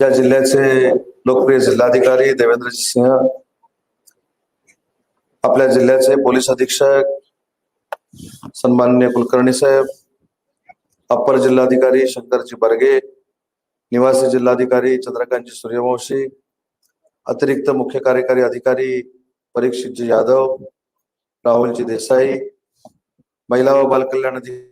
या जिल्ह्याचे लोकप्रिय जिल्हाधिकारी देवेंद्र सिंह आपल्या जिल्ह्याचे पोलीस अधीक्षक सन्माननीय कुलकर्णी साहेब अप्पर जिल्हाधिकारी शंकरजी बर्गे निवासी जिल्हाधिकारी चंद्रकांतजी सूर्यवंशी अतिरिक्त मुख्य कार्यकारी अधिकारी परीक्षितजी यादव राहुलजी देसाई महिला व बालकल्याण अधिकारी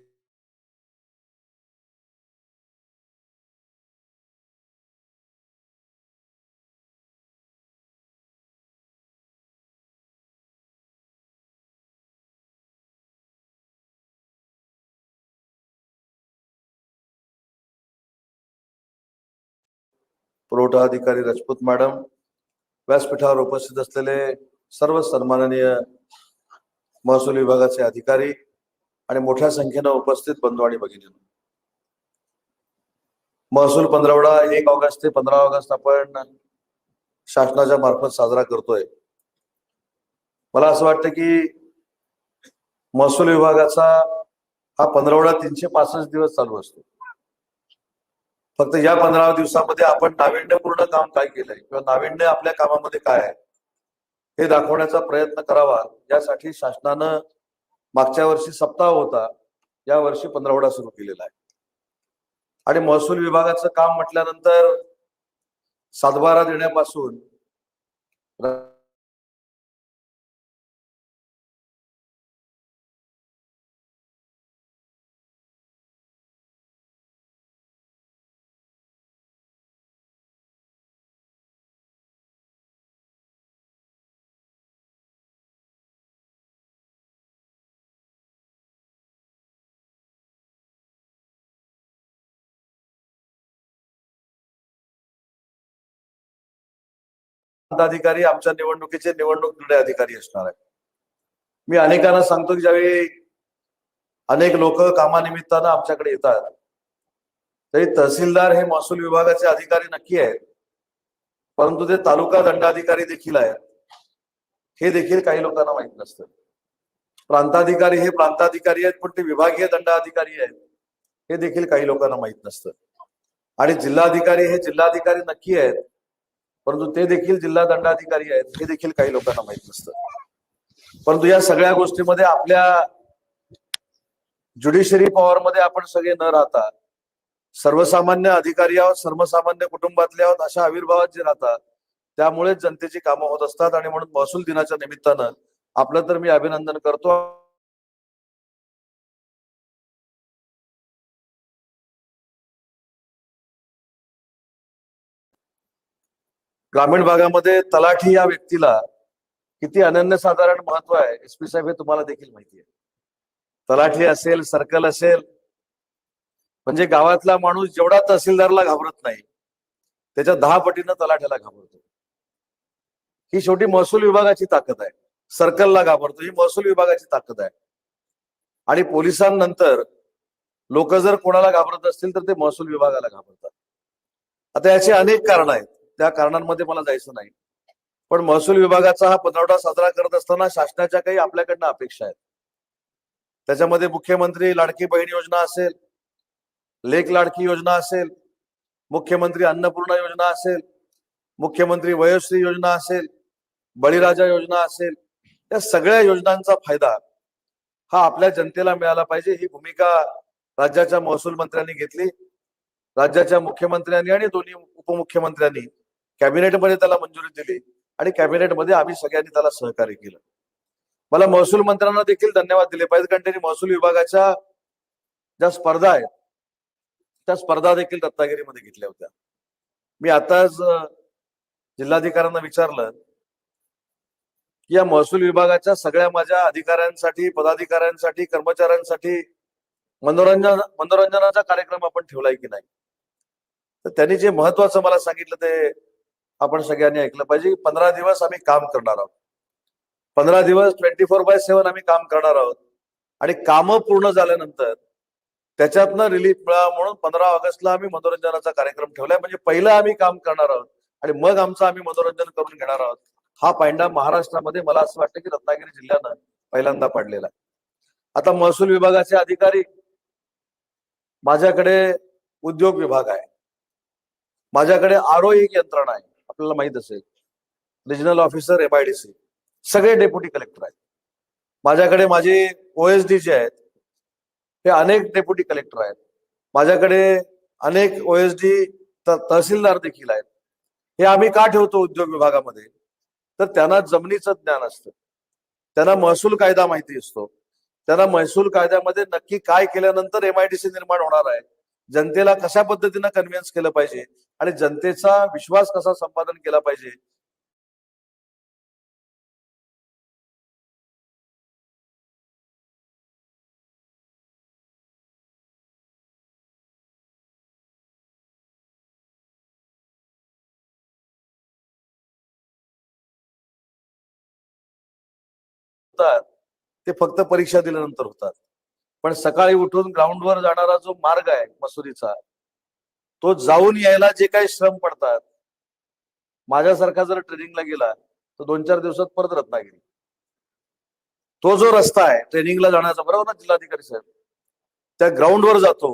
पुरवठा अधिकारी राजपूत मॅडम व्यासपीठावर उपस्थित असलेले सर्व सन्माननीय महसूल विभागाचे अधिकारी आणि मोठ्या संख्येनं उपस्थित बंधू आणि भगिनी महसूल पंधरवडा एक ऑगस्ट ते पंधरा ऑगस्ट आपण शासनाच्या मार्फत साजरा करतोय. मला असं वाटतं की महसूल विभागाचा हा पंधरवडा तीनशे पासष्ट दिवस चालू असतो. फक्त या पंधरा दिवसामध्ये आपण नाविन्यपूर्ण काम काय केलंय? किंवा नाविन्य आपल्या कामामध्ये काय आहे? हे दाखवण्याचा प्रयत्न करावा. यासाठी शासनानं मागच्या वर्षी सप्ताह होता. या वर्षी पंधरवडा सुरू केलेला आहे. आणि महसूल विभागाचं काम म्हटल्यानंतर सातबारा देण्यापासून अधिकारी आमच्या निवडणुकीचे निवडणूक निर्णय अधिकारी असणार आहे मी अनेकांना सांगतो की ज्यावेळी अनेक लोक कामानिमित्तानं आमच्याकडे येतात तरी तहसीलदार हे महसूल विभागाचे अधिकारी नक्की आहेत परंतु ते तालुका दंडाधिकारी देखील आहेत. हे देखील काही लोकांना माहीत नसतं. प्रांताधिकारी हे प्रांताधिकारी आहेत पण ते विभागीय दंडाधिकारी आहेत हे देखील काही लोकांना माहीत नसतं. आणि जिल्हाधिकारी हे जिल्हाधिकारी नक्की आहेत परंतु ते देखील जिल्हा दंडाधिकारी आहेत हे देखील काही लोकांना माहीत नसतं. परंतु या सगळ्या गोष्टीमध्ये आपल्या ज्युडिशरी पॉवर मध्ये आपण सगळे न राहता सर्वसामान्य अधिकारी आहोत सर्वसामान्य कुटुंबातले आहोत अशा आविर्भावात जे राहतात त्यामुळेच जनतेची कामं होत असतात आणि म्हणून महसूल दिनाच्या निमित्तानं आपलं तर मी अभिनंदन करतो. ग्रामीण भागामध्ये तलाठी या व्यक्तीला किती अनन्यसाधारण महत्त्व आहे एस पी साहेब हे तुम्हाला देखील माहिती आहे. तलाठी असेल सर्कल असेल म्हणजे गावातला माणूस जेवढा तहसीलदारला घाबरत नाही त्याच्या दहा पटीनं तलाठ्याला घाबरतो. ही शेवटी महसूल विभागाची ताकद आहे. सर्कलला घाबरतो ही महसूल विभागाची ताकद आहे. आणि पोलिसांनंतर लोक जर कोणाला घाबरत असतील तर ते महसूल विभागाला घाबरतात. आता याची अनेक कारण आहेत. त्या कारणांमध्ये मला जायचं नाही. पण महसूल विभागाचा हा पंधरवडा साजरा करत असताना शासनाच्या काही आपल्याकडनं अपेक्षा आहेत. त्याच्यामध्ये मुख्यमंत्री लाडकी बहीण योजना असेल लेख लाडकी योजना असेल मुख्यमंत्री अन्नपूर्णा योजना असेल मुख्यमंत्री वयोश्री योजना असेल बळीराजा योजना असेल या सगळ्या योजनांचा फायदा हा आपल्या जनतेला मिळाला पाहिजे. ही भूमिका राज्याच्या महसूल मंत्र्यांनी घेतली. राज्याच्या मुख्यमंत्र्यांनी आणि दोन्ही उपमुख्यमंत्र्यांनी कॅबिनेटमध्ये त्याला मंजुरी दिली आणि कॅबिनेटमध्ये आम्ही सगळ्यांनी त्याला सहकार्य केलं. मला महसूल मंत्र्यांना देखील धन्यवाद दिले पाहिजे कारण त्यांनी महसूल विभागाच्या ज्या स्पर्धा आहेत त्या स्पर्धा देखील रत्नागिरीमध्ये घेतल्या होत्या. मी आताच जिल्हाधिकाऱ्यांना विचारलं की या महसूल विभागाच्या सगळ्या माझ्या अधिकाऱ्यांसाठी पदाधिकाऱ्यांसाठी कर्मचाऱ्यांसाठी मनोरंजन मनोरंजनाचा कार्यक्रम आपण ठेवलाय की नाही? तर त्यांनी जे महत्वाचं मला सांगितलं ते आपण सगळ्यांनी ऐकलं पाहिजे पंधरा दिवस आम्ही काम करणार आहोत. पंधरा दिवस ट्वेंटी फोर बाय सेव्हन आम्ही काम करणार आहोत. आणि कामं पूर्ण झाल्यानंतर त्याच्यातनं रिलीफ मिळावा म्हणून पंधरा ऑगस्टला आम्ही मनोरंजनाचा कार्यक्रम ठेवलाय. म्हणजे पहिलं आम्ही काम करणार आहोत आणि मग आमचं आम्ही मनोरंजन करून घेणार आहोत. हा पायंडा महाराष्ट्रामध्ये मला असं वाटतं की रत्नागिरी जिल्ह्यानं पहिल्यांदा पाडलेला आहे. आता महसूल विभागाचे अधिकारी माझ्याकडे उद्योग विभाग आहे. माझ्याकडे आरओ एक यंत्रणा आहे. आपल्याला माहीत असेल. रिजनल ऑफिसर एमआयडीसी सगळे डेप्युटी कलेक्टर आहेत. माझ्याकडे माझे ओएसडी जे आहेत ते अनेक डेप्युटी कलेक्टर आहेत. माझ्याकडे अनेक ओएसडी तहसीलदार देखील आहेत. हे आम्ही का ठेवतो उद्योग विभागामध्ये? तर त्यांना जमिनीचं ज्ञान असतं. त्यांना महसूल कायदा माहिती असतो. त्यांना महसूल कायद्यामध्ये नक्की काय केल्यानंतर एमआयडीसी निर्माण होणार आहे? जनतेला कशा पद्धतीनं कन्व्हिन्स केलं पाहिजे? आणि जनतेचा विश्वास कसा संपादन केला पाहिजे? होतात. ते फक्त परीक्षा दिल्यानंतर होतात. पण सकाळी उठून ग्राउंडवर जाणारा जो मार्ग आहे मसुरीचा तो जाऊन यायला जे काही श्रम पडतात माझ्यासारखा जर ट्रेनिंगला गेला तर दोन चार दिवसात परत रत्नागिरी. तो जो रस्ता आहे ट्रेनिंगला जाण्याचा बरोबर ना जिल्हाधिकारी साहेब? त्या ग्राउंडवर जातो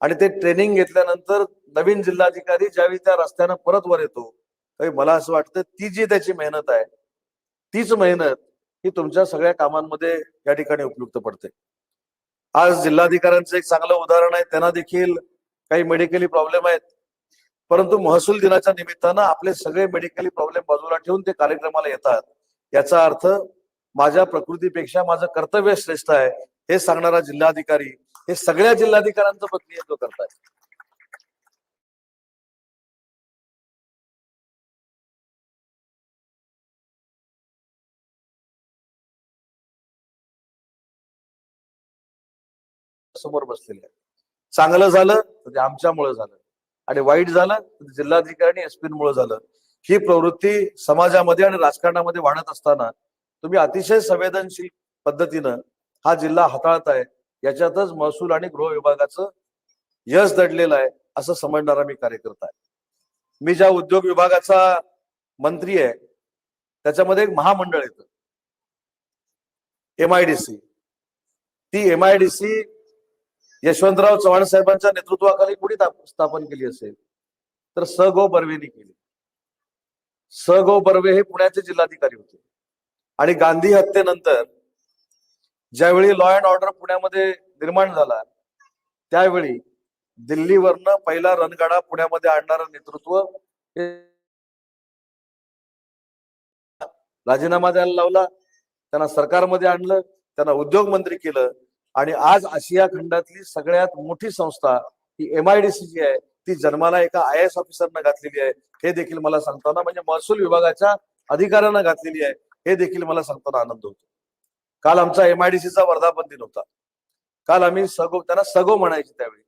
आणि ते ट्रेनिंग घेतल्यानंतर नवीन जिल्हाधिकारी ज्यावेळी त्या रस्त्यानं परत वर येतो मला असं वाटतं ती जी त्याची मेहनत आहे तीच मेहनत ही तुमच्या सगळ्या कामांमध्ये या ठिकाणी उपयुक्त पडते. आज जिल्हाधिकाऱ्यांचं एक चांगलं उदाहरण आहे त्यांना देखील काही मेडिकली प्रॉब्लेम आहेत. परंतु महसूल दिनाच्या निमित्तानं आपले सगळे मेडिकली प्रॉब्लेम बाजूला ठेवून ते कार्यक्रमाला येतात. याचा अर्थ माझ्या प्रकृतीपेक्षा माझं कर्तव्य श्रेष्ठ आहे हे सांगणारा जिल्हाधिकारी हे सगळ्या जिल्हाधिकाऱ्यांचं प्रतिनिधित्व करताय. समोर बसलेले आहे चांगलं झालं तर ते आमच्यामुळे झालं. आणि वाईट झालं तर जिल्हाधिकारी एसपी मुळे झालं. ही प्रवृत्ती समाजामध्ये आणि राजकारणामध्ये वाढत असताना तुम्ही अतिशय संवेदनशील पद्धतीनं हा जिल्हा हाताळताय याच्यातच महसूल आणि गृह विभागाचं यश दडलेलं आहे असं समजणारा मी कार्यकर्ता आहे. मी ज्या उद्योग विभागाचा मंत्री आहे त्याच्यामध्ये एक महामंडळ येतं. एमआयडीसी ती एमआयडीसी यशवंतराव चव्हाण साहेबांच्या नेतृत्वाखाली कुणी स्थापन केली असेल? तर स गो बर्वेनी केली. स गो बर्वे हे पुण्याचे जिल्हाधिकारी होते. आणि गांधी हत्येनंतर ज्यावेळी लॉ अँड ऑर्डर पुण्यामध्ये निर्माण झाला त्यावेळी दिल्लीवरनं पहिला रणगाडा पुण्यामध्ये आणणारं नेतृत्व हे राजीनामा द्यायला लावला त्यांना सरकारमध्ये आणलं त्यांना उद्योग मंत्री केलं आणि आज आशिया खंडातली सगळ्यात मोठी संस्था ही एमआयडीसी जी आहे ती जन्माला एका आय एस ऑफिसरनं घातलेली आहे. हे देखील मला सांगताना म्हणजे महसूल विभागाच्या अधिकाऱ्यांना घातलेली आहे. हे देखील मला सांगताना आनंद होतो. काल आमचा एमआयडीसीचा वर्धापन दिन होता. काल आम्ही सगो त्यांना सगो म्हणायचे त्यावेळी.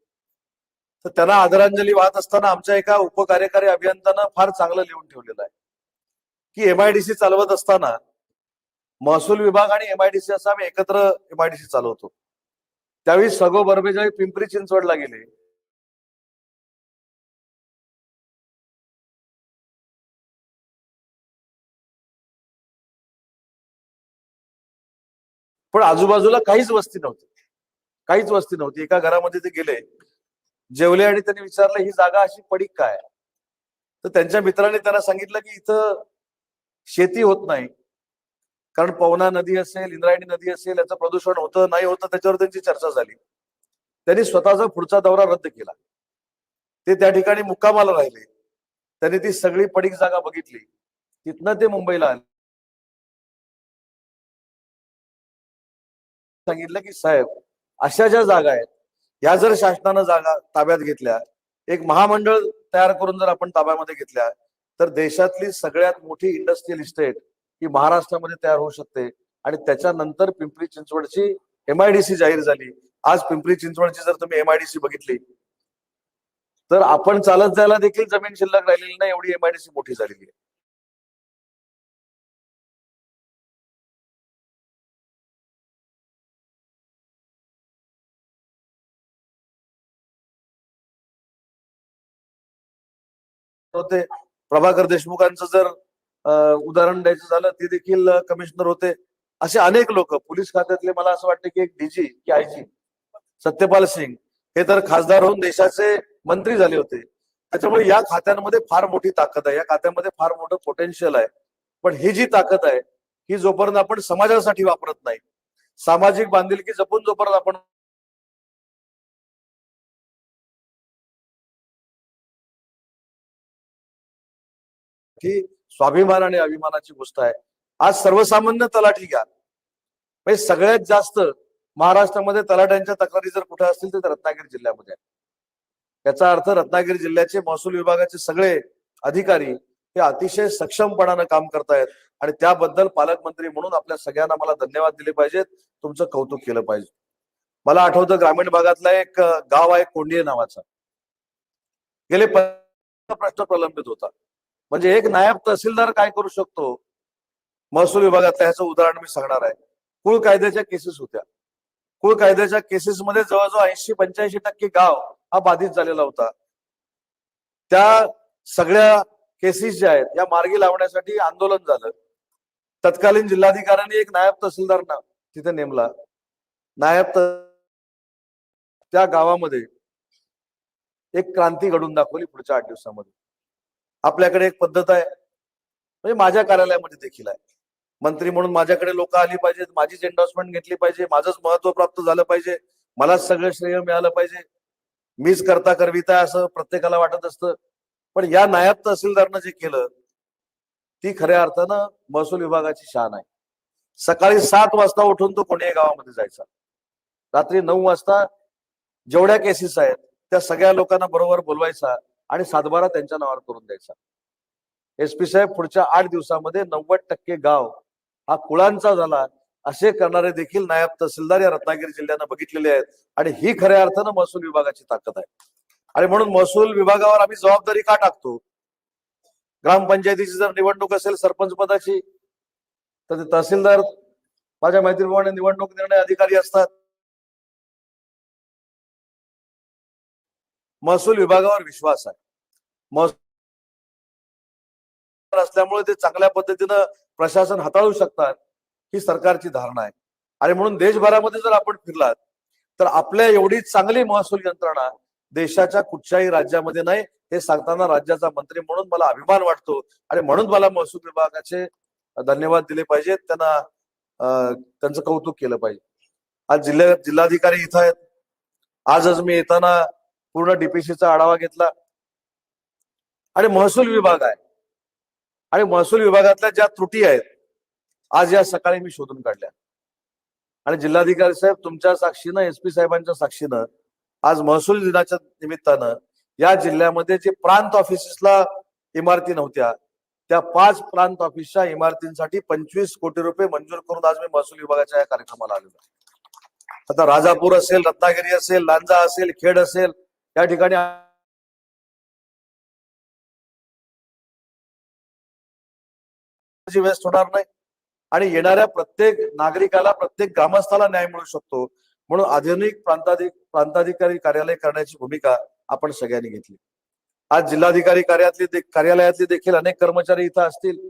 तर त्यांना आदरांजली वाहत असताना आमच्या एका उपकार्यकारी अभियंत्यानं फार चांगलं लिहून ठेवलेलं आहे. की एमआयडीसी चालवत असताना महसूल विभाग आणि एमआयडीसी असं आम्ही एकत्र एमआयडीसी चालवतो. त्यावेळी सगो बर्बे ज्यावेळी पिंपरी चिंचवडला गेले. पण आजूबाजूला काहीच वस्ती नव्हती. काहीच वस्ती नव्हती. एका घरामध्ये ते गेले. जेवले आणि त्यांनी विचारलं ही जागा अशी पडीक काय? तर त्यांच्या मित्राने त्यांना सांगितलं की इथं शेती होत नाही. कारण पवना नदी असेल इंद्रायणी नदी असेल याचं प्रदूषण होतं नाही होतं त्याच्यावर त्यांची चर्चा झाली. त्यांनी स्वतःचा पुढचा दौरा रद्द केला. ते त्या ठिकाणी मुक्कामाला राहिले. त्यांनी ती सगळी पडीक जागा बघितली. तिथनं ते मुंबईला आले. सांगितलं की साहेब अशा ज्या जागा आहेत या जर शासनानं जागा ताब्यात घेतल्या एक महामंडळ तयार करून जर आपण ताब्यामध्ये घेतल्या तर देशातली सगळ्यात मोठी इंडस्ट्रियल इस्टेट ही महाराष्ट्रामध्ये तयार होऊ शकते. आणि त्याच्यानंतर पिंपरी चिंचवडची एमआयडीसी जाहीर झाली. आज पिंपरी चिंचवडची जर तुम्ही एमआयडीसी बघितली तर आपण चालत जायला देखील जमीन शिल्लक राहिलेली नाही एवढी एमआयडीसी मोठी झालेली आहे. होते. प्रभाकर देशमुखांचं जर उदाहरण द्यायचं झालं ते देखील कमिशनर होते. असे अनेक लोक पोलीस खात्यातले मला असं वाटतं की एक डीजी की आयजी सत्यपाल सिंग हे तर खासदार होऊन देशाचे मंत्री झाले होते. त्याच्यामुळे या खात्यांमध्ये फार मोठी ताकद आहे. या खात्यामध्ये फार मोठं पोटेन्शियल आहे. पण ही जी ताकद आहे ही जोपर्यंत आपण समाजासाठी वापरत नाही सामाजिक बांधिलकी जपून जोपर्यंत आपण ही स्वाभिमान आणि अभिमानाची गोष्ट आहे. आज सर्वसामान्य तलाठी घ्या. म्हणजे सगळ्यात जास्त महाराष्ट्रामध्ये तलाट्यांच्या तक्रारी जर कुठे असतील तर रत्नागिरी जिल्ह्यामध्ये. याचा अर्थ रत्नागिरी जिल्ह्याचे महसूल विभागाचे सगळे अधिकारी हे अतिशय सक्षमपणानं काम करतायत आणि त्याबद्दल पालकमंत्री म्हणून आपल्या सगळ्यांना मला धन्यवाद दिले पाहिजेत. तुमचं कौतुक केलं पाहिजे. मला आठवतं ग्रामीण भागातला एक गाव आहे कोंडिये नावाचा. गेले प्रश्न प्रलंबित होता. म्हणजे एक नायब तहसीलदार काय करू शकतो? महसूल विभागातलं ह्याचं उदाहरण मी सांगणार आहे. कुळ कायद्याच्या केसेस होत्या. कुळ कायद्याच्या केसेस मध्ये जवळजवळ ऐंशी पंच्याऐंशी टक्के गाव हा बाधित झालेला होता. त्या सगळ्या केसेस ज्या आहेत या मार्गी लावण्यासाठी आंदोलन झालं. तत्कालीन जिल्हाधिकाऱ्यांनी एक नायब तहसीलदार ना तिथे नेमला. नायब त्या गावामध्ये एक क्रांती घडून दाखवली पुढच्या आठ दिवसामध्ये. आपल्याकडे एक पद्धत आहे. म्हणजे माझ्या कार्यालयामध्ये देखील आहे. मंत्री म्हणून माझ्याकडे लोक आली पाहिजेत माझीच एन्डॉर्समेंट घेतली पाहिजे माझंच महत्त्व प्राप्त झालं पाहिजे मलाच सगळं श्रेय मिळालं पाहिजे. मीच करता करविता असं प्रत्येकाला वाटत असतं. पण या नायब तहसीलदारनं जे केलं ती खऱ्या अर्थानं महसूल विभागाची शान आहे. सकाळी सात वाजता उठून तो कोणी गावामध्ये जायचा. रात्री नऊ वाजता जेवढ्या केसेस आहेत त्या सगळ्या लोकांना बरोबर बोलवायचा. आणि सातबारा त्यांच्या नावावर करून द्यायचा. एस पी साहेब पुढच्या आठ दिवसामध्ये नव्वद टक्के गाव हा कुळांचा झाला. असे करणारे देखील नायब तहसीलदार या रत्नागिरी जिल्ह्यानं बघितलेले आहेत आणि ही खऱ्या अर्थानं महसूल विभागाची ताकद आहे. आणि म्हणून महसूल विभागावर आम्ही जबाबदारी का टाकतो? ग्रामपंचायतीची जर निवडणूक असेल सरपंच पदाची तर ते तहसीलदार माझ्या माहितीप्रमाणे निवडणूक निर्णय अधिकारी असतात. महसूल विभागावर विश्वास आहे. महसूल असल्यामुळे ते चांगल्या पद्धतीनं प्रशासन हाताळू शकतात ही सरकारची धारणा आहे. आणि म्हणून देशभरामध्ये जर आपण फिरलात तर आपल्या एवढी चांगली महसूल यंत्रणा देशाच्या कुठच्याही राज्यामध्ये नाही हे सांगताना राज्याचा मंत्री म्हणून मला अभिमान वाटतो. आणि म्हणून मला महसूल विभागाचे धन्यवाद दिले पाहिजेत त्यांना त्यांचं कौतुक केलं पाहिजे. आज जिल्ह्या जिल्हाधिकारी इथं आहेत. आजच मी येताना पूर्ण डीपीसीचा आढावा घेतला. आणि महसूल विभाग आहे. आणि महसूल विभागातल्या ज्या त्रुटी आहेत आज या सकाळी मी शोधून काढल्या. आणि जिल्हाधिकारी साहेब तुमच्या साक्षीनं एस पी साहेबांच्या साक्षीनं आज महसूल दिनाच्या निमित्तानं या जिल्ह्यामध्ये जे प्रांत ऑफिसेसला इमारती नव्हत्या त्या पाच प्रांत ऑफिसच्या इमारतींसाठी पंचवीस कोटी रुपये मंजूर करून आज मी महसूल विभागाच्या या कार्यक्रमाला आलेलो आता राजापूर असेल रत्नागिरी असेल लांजा असेल खेड असेल या ठिकाणी वेस्ट होणार नाही. आणि येणाऱ्या प्रत्येक नागरिकाला प्रत्येक ग्रामस्थाला न्याय मिळू शकतो. म्हणून आधुनिक प्रांताधिक प्रांताधिकारी कार्यालय करण्याची भूमिका आपण सगळ्यांनी घेतली. आज जिल्हाधिकारी कार्यालयातले दे- कार्यालयातले देखील अनेक कर्मचारी इथं असतील.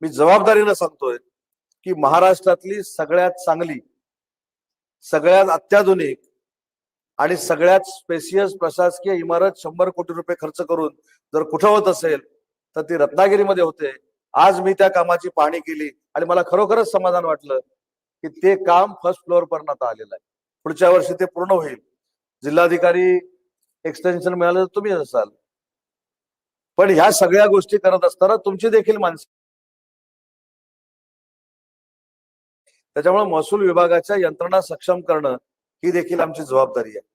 मी जबाबदारीनं सांगतोय की महाराष्ट्रातली सगळ्यात चांगली सगळ्यात अत्याधुनिक आणि सगळ्यात स्पेसियस प्रशासकीय इमारत शंभर कोटी रुपये खर्च करून जर कुठं होत असेल तर ती रत्नागिरीमध्ये होते. आज मी त्या कामाची पाहणी केली आणि मला खरोखरच समाधान वाटलं की ते काम फर्स्ट फ्लोअर पर्यंत आता आलेलं आहे. पुढच्या वर्षी ते पूर्ण होईल. जिल्हाधिकारी एक्सटेन्शन मिळालं तर तुम्ही असाल. पण ह्या सगळ्या गोष्टी करत असताना तुमची देखील माणसं त्याच्यामुळे महसूल विभागाच्या यंत्रणा सक्षम करणं ही देखील आमची जबाबदारी आहे.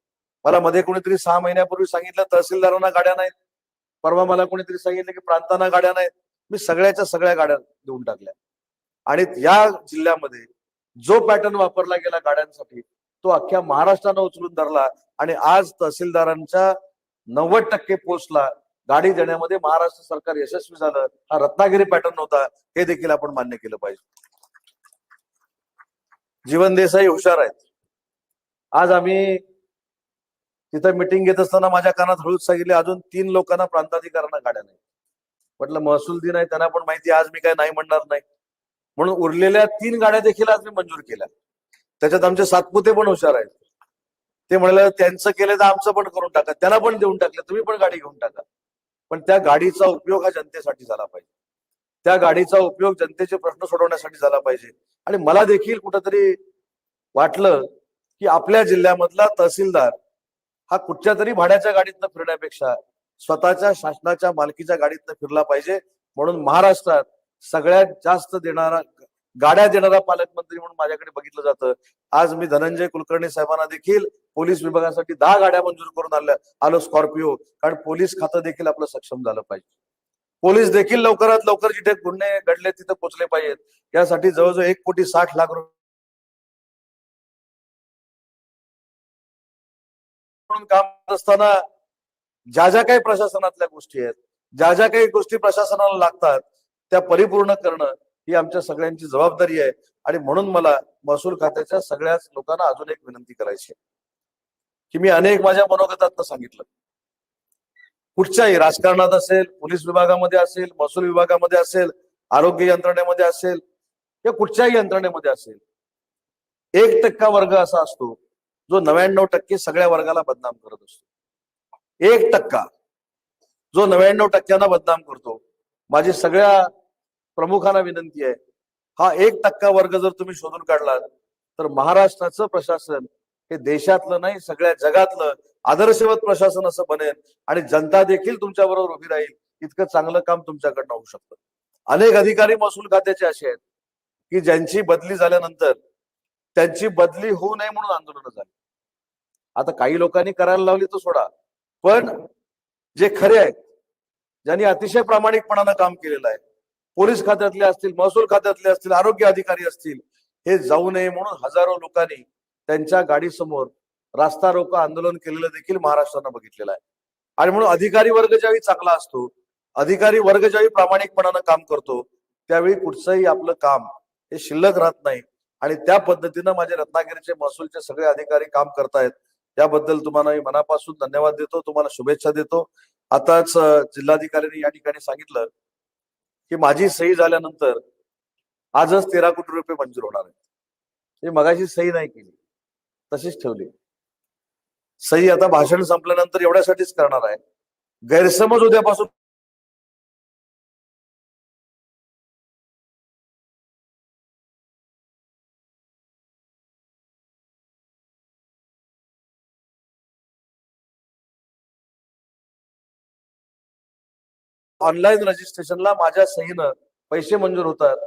मला मध्ये कोणीतरी सहा महिन्यापूर्वी सांगितलं तहसीलदारांना गाड्या नाहीत. परवा मला कोणीतरी सांगितलं की प्रांतांना गाड्या नाहीत. मी सगळ्याच्या सगळ्या गाड्या देऊन टाकल्या. आणि या जिल्ह्यामध्ये जो पॅटर्न वापरला गेला गाड्यांसाठी तो अख्ख्या महाराष्ट्रानं उचलून धरला आणि आज तहसीलदारांच्या नव्वद टक्के पोस्टला गाडी देण्यामध्ये महाराष्ट्र सरकार यशस्वी झालं. हा रत्नागिरी पॅटर्न होता. हे देखील आपण मान्य केलं पाहिजे. जीवन देसाई हुशार आहेत. आज आम्ही तिथं मिटिंग घेत असताना माझ्या कानात हळूच सांगितले अजून तीन लोकांना प्रांताधिकाऱ्यांना गाड्या नाही म्हटलं महसूल दिन आहे त्यांना पण माहिती आज मी काय नाही म्हणणार नाही. म्हणून उरलेल्या तीन गाड्या देखील आज मी मंजूर केल्या. त्याच्यात आमचे सातपुते पण हुशार आहेत. ते म्हणाले त्यांचं केलं तर आमचं पण करून टाका त्यांना पण देऊन टाकलं तुम्ही पण गाडी घेऊन टाका. पण त्या गाडीचा उपयोग हा जनतेसाठी झाला पाहिजे. त्या गाडीचा उपयोग जनतेचे प्रश्न सोडवण्यासाठी झाला पाहिजे. आणि मला देखील कुठंतरी वाटलं की आपल्या जिल्ह्यामधला तहसीलदार हा कुठच्या तरी भाड्याच्या गाडीतनं फिरण्यापेक्षा स्वतःच्या शासनाच्या मालकीच्या गाडीतनं फिरला पाहिजे. म्हणून महाराष्ट्रात सगळ्यात जास्त देणारा गाड्या देणारा पालकमंत्री म्हणून माझ्याकडे बघितलं जातं. आज मी धनंजय कुलकर्णी साहेबांना देखील पोलीस विभागासाठी दहा गाड्या मंजूर करून आल्या आलो स्कॉर्पिओ कारण पोलीस खातं देखील आपलं सक्षम झालं पाहिजे. पोलीस देखील लवकरात लवकर जिथे गुन्हे घडले तिथे पोहोचले पाहिजेत. यासाठी जवळजवळ एक कोटी साठ लाख रुपये म्हणून काम करत असताना ज्या ज्या काही प्रशासनातल्या गोष्टी आहेत ज्या ज्या काही गोष्टी प्रशासनाला लागतात त्या परिपूर्ण करणं ही आमच्या सगळ्यांची जबाबदारी आहे. आणि म्हणून मला महसूल खात्याच्या सगळ्याच लोकांना अजून एक विनंती करायची आहे की मी अनेक माझ्या मनोगतात सांगितलं. कुठच्याही राजकारणात असेल पोलीस विभागामध्ये असेल महसूल विभागामध्ये असेल आरोग्य यंत्रणेमध्ये असेल किंवा कुठच्याही यंत्रणेमध्ये असेल एक टक्का वर्ग असा असतो जो नव्याण्णव टक्के सगळ्या वर्गाला बदनाम करत असतो. एक टक्का जो नव्याण्णव टक्क्यांना बदनाम करतो. माझी सगळ्या प्रमुखांना विनंती आहे हा एक टक्का वर्ग जर तुम्ही शोधून काढला तर महाराष्ट्राचं प्रशासन हे देशातलं नाही सगळ्या जगातलं आदर्शवत प्रशासन असं बनेल आणि जनता देखील तुमच्या बरोबर उभी राहील इतकं चांगलं काम तुमच्याकडनं होऊ शकतं. अनेक अधिकारी महसूल खात्याचे असे आहेत की ज्यांची बदली झाल्यानंतर त्यांची बदली होऊ नये म्हणून आंदोलन झाली. आता काही लोकांनी करायला लावली तो सोडा. पण जे खरे आहेत ज्यांनी अतिशय प्रामाणिकपणानं काम केलेलं आहे पोलीस खात्यातले असतील महसूल खात्यातले असतील आरोग्य अधिकारी असतील हे जाऊ नये म्हणून हजारो लोकांनी त्यांच्या गाडीसमोर रास्ता रोको आंदोलन केलेलं देखील महाराष्ट्रानं बघितलेलं आहे. आणि म्हणून अधिकारी वर्ग ज्यावेळी चांगला असतो अधिकारी वर्ग ज्यावेळी प्रामाणिकपणानं काम करतो त्यावेळी कुठचंही आपलं काम हे शिल्लक राहत नाही. आणि त्या पद्धतीनं माझे रत्नागिरीचे महसूलचे सगळे अधिकारी काम करतायत. त्याबद्दल तुम्हाला मी मनापासून धन्यवाद देतो. तुम्हाला शुभेच्छा देतो. आताच जिल्हाधिकाऱ्यांनी या ठिकाणी सांगितलं की माझी सही झाल्यानंतर आजच तेरा कोटी रुपये मंजूर होणार आहेत. मगाशी सही नाही केली. तशीच ठेवली. सही आता भाषण संपल्यानंतर एवढ्यासाठीच करणार आहे. गैरसमज उद्यापासून ऑनलाईन रजिस्ट्रेशनला माझ्या सहीनं पैसे मंजूर होतात.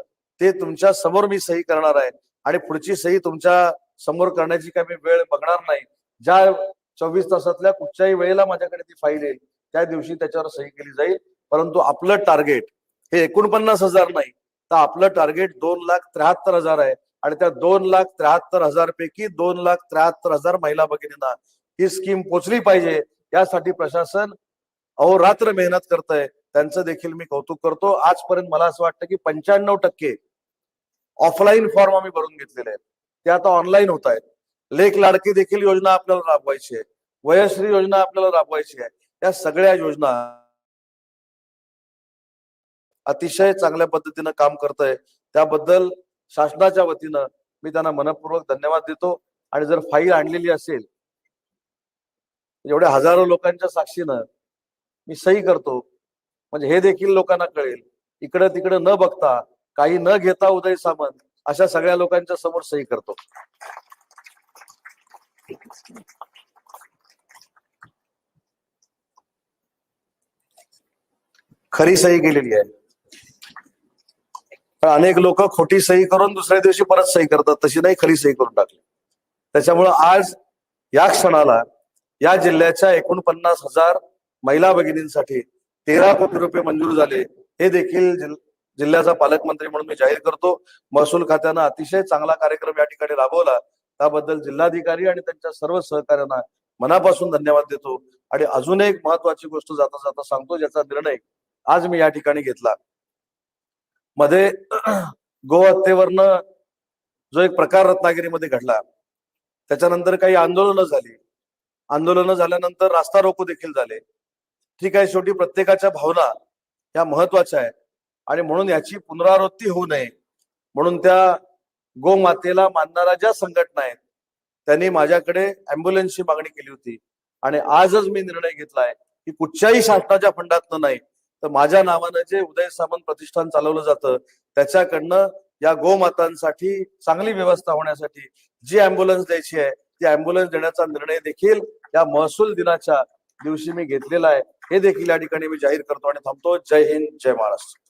ते तुमच्यासमोर मी सही करणार आहे. आणि पुढची सही तुमच्यासमोर करण्याची काही मी वेळ बघणार नाही. ज्या चोवीस तासातल्या कुठच्याही वेळेला माझ्याकडे ती फाईल येईल त्या दिवशी त्याच्यावर सही केली जाईल. परंतु आपलं टार्गेट हे एकोणपन्नास हजार नाही. तर आपलं टार्गेट दोन लाख त्र्याहत्तर हजार आहे. आणि त्या दोन लाख त्र्याहत्तर हजार पैकी दोन लाख त्र्याहत्तर हजार महिला भगिनींना ही स्कीम पोचली पाहिजे. यासाठी प्रशासन अहोरात्र मेहनत करत आहे त्यांचं देखील मी कौतुक करतो. आजपर्यंत मला असं वाटतं की पंच्याण्णव टक्के ऑफलाईन फॉर्म आम्ही भरून घेतलेले आहेत. ते आता ऑनलाईन होत आहेत. लेख लाडकी देखील योजना आपल्याला राबवायची आहे. वयश्री योजना आपल्याला राबवायची आहे. या सगळ्या योजना अतिशय चांगल्या पद्धतीनं काम करत आहे त्याबद्दल शासनाच्या वतीनं मी त्यांना मनपूर्वक धन्यवाद देतो. आणि जर फाईल आणलेली असेल एवढ्या हजारो लोकांच्या साक्षीनं मी सही करतो. म्हणजे हे देखील लोकांना कळेल. इकडं तिकडं न बघता काही न घेता उदय सामंत अशा सगळ्या लोकांच्या समोर सही करतो. खरी सही केलेली आहे. पण अनेक लोक खोटी सही करून दुसऱ्या दिवशी परत सही करतात तशी नाही खरी सही करून टाकली. त्याच्यामुळं आज या क्षणाला या जिल्ह्याच्या एकोणपन्नास हजार महिला भगिनींसाठी तेरा कोटी रुपये मंजूर झाले. हे देखील जिल्ह्याचा पालकमंत्री म्हणून मी जाहीर करतो. महसूल खात्यानं अतिशय चांगला कार्यक्रम या ठिकाणी राबवला. त्याबद्दल जिल्हाधिकारी आणि त्यांच्या सर्व सहकार्यांना मनापासून धन्यवाद देतो. आणि अजून एक महत्वाची गोष्ट जाता जाता सांगतो ज्याचा निर्णय आज मी या ठिकाणी घेतला. मध्ये गोहत्येवरनं जो एक प्रकार रत्नागिरीमध्ये घडला त्याच्यानंतर काही आंदोलनं झाली. आंदोलनं झाल्यानंतर रास्ता रोको देखील झाले. ठीक आहे शेवटी प्रत्येकाच्या भावना ह्या महत्त्वाच्या आहेत. आणि म्हणून याची पुनरावृत्ती होऊ नये. म्हणून त्या गोमातेला मानणाऱ्या ज्या संघटना आहेत त्यांनी माझ्याकडे अँब्युलन्सची मागणी केली होती. आणि आजच मी निर्णय घेतलाय की कुठच्याही शासनाच्या फंडातनं नाही तर माझ्या नावानं जे उदय सामंत प्रतिष्ठान चालवलं जातं त्याच्याकडनं या गोमातांसाठी चांगली व्यवस्था होण्यासाठी जी अँब्युलन्स द्यायची आहे ती अँब्युलन्स देण्याचा निर्णय देखील या महसूल दिनाच्या दिवशी मी घेतलेला आहे. हे देखील या ठिकाणी मी जाहीर करतो आणि थांबतो. जय हिंद जय महाराष्ट्र.